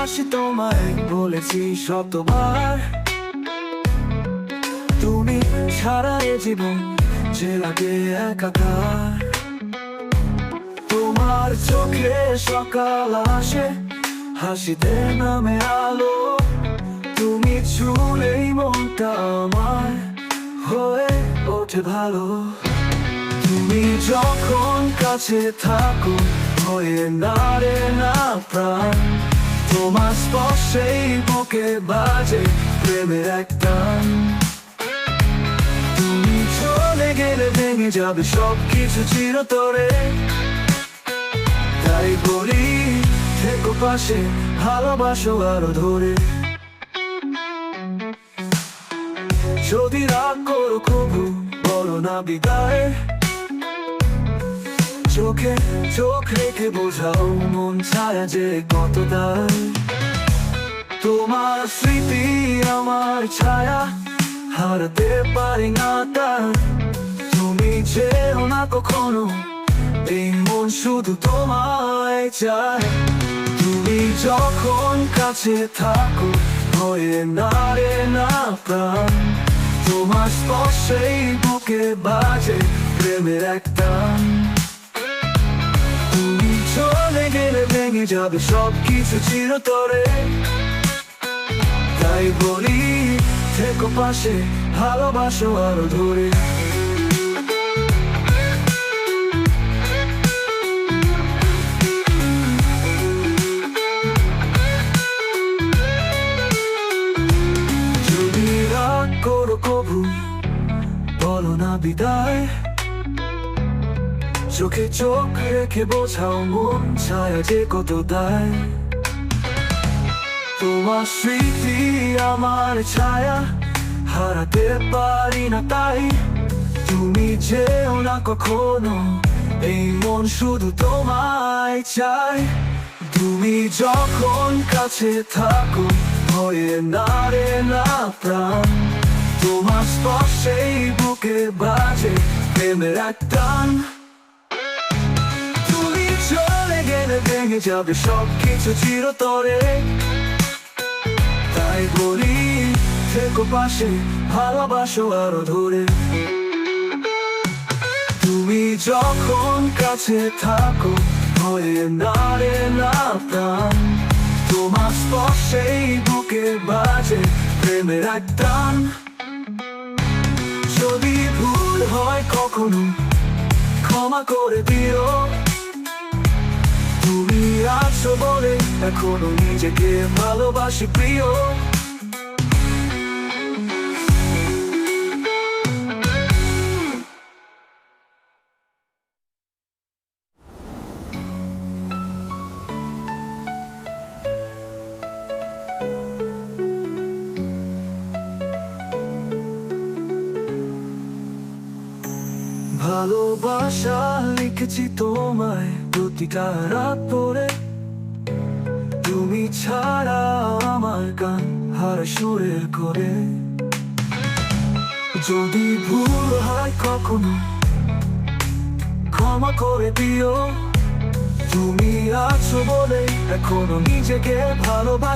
ভালোবাসি তোমায় বলেছি শতবার। তুমি ছাড়া এ জীবন যে লাগে একাকার। তোমার চোখে সকাল আসে, হাসিতে নামে আলো। তুমি চুলেই মনটা আমার হয়ে ওঠে ভালো। তুমি যখন কাছে থাকো হয়ে নারে না প্রাণ। তোমার স্পর্শেই বুকে বাজে প্রেমের একটা তুমি চলে গেলে ভেঙে যাবে সব কিছু চির চিরতরে। তাই বলি, থেকো পাশে, ভালোবাসো আরও ধরে। যদি রাগ করো, কবু বলো না বিদায়। চোখে চোখ রেখে বোঝাও, মন ছায়া যে কত দায় তোমার স্মৃতি আমার ছায়া, হারাতে পারি না তার। তুমি যেও না কখনো, এই মন শুধু তোমায় চায়। তুমি যখন কাছে থাকো হয়ে নারে না প্রাণ। তোমার স্পর্শেই বুকে বাজে প্রেমের একটা গেলে ভেঙে যাবে সব কিছু চিরতরে। তাই বলি, থেকো পাশে, ভালোবাসো আরও ধরে। করো কবু, বলো না বিদায়। চোখে চোখ রেখে বোঝাও, মন ছায়া যে কত দায়। তোমার স্মৃতি আমার ছায়া, হারাতে পারি না তাই। তুমি যেও না কখনো, এই মন শুধু তোমায় চাই। তুমি যখন কাছে থাকো হয়ে নারে না প্রাণ। তোমার স্পর্শেই বুকে বাজে প্রেমের এক টান। গেলে ভেঙে যাবে সব কিছু চিরতরে। তাই বলি, থেকো পাশে, ভালোবাসো আরও ধরে। তুমি যখন কাছে থাকো হয়ে নারে না প্রাণ। তোমার স্পর্শেই বুকে বাজে প্রেমের এক টান। যদি ভুল হয় কখনো, ক্ষমা করে দিও। আছো বলে এখনও নিজেকে ভালোবাসি প্রিয়। ভালোবাসা লিখেছি তোমায় প্রতিটা রাত পরে তুমি ছাড়া আমার গান হার সুরের করে। যদি ভুল হয় কখনো, ক্ষমা করে দিও। তুমি আছো বলে এখনও নিজেকে ভালোবাসি।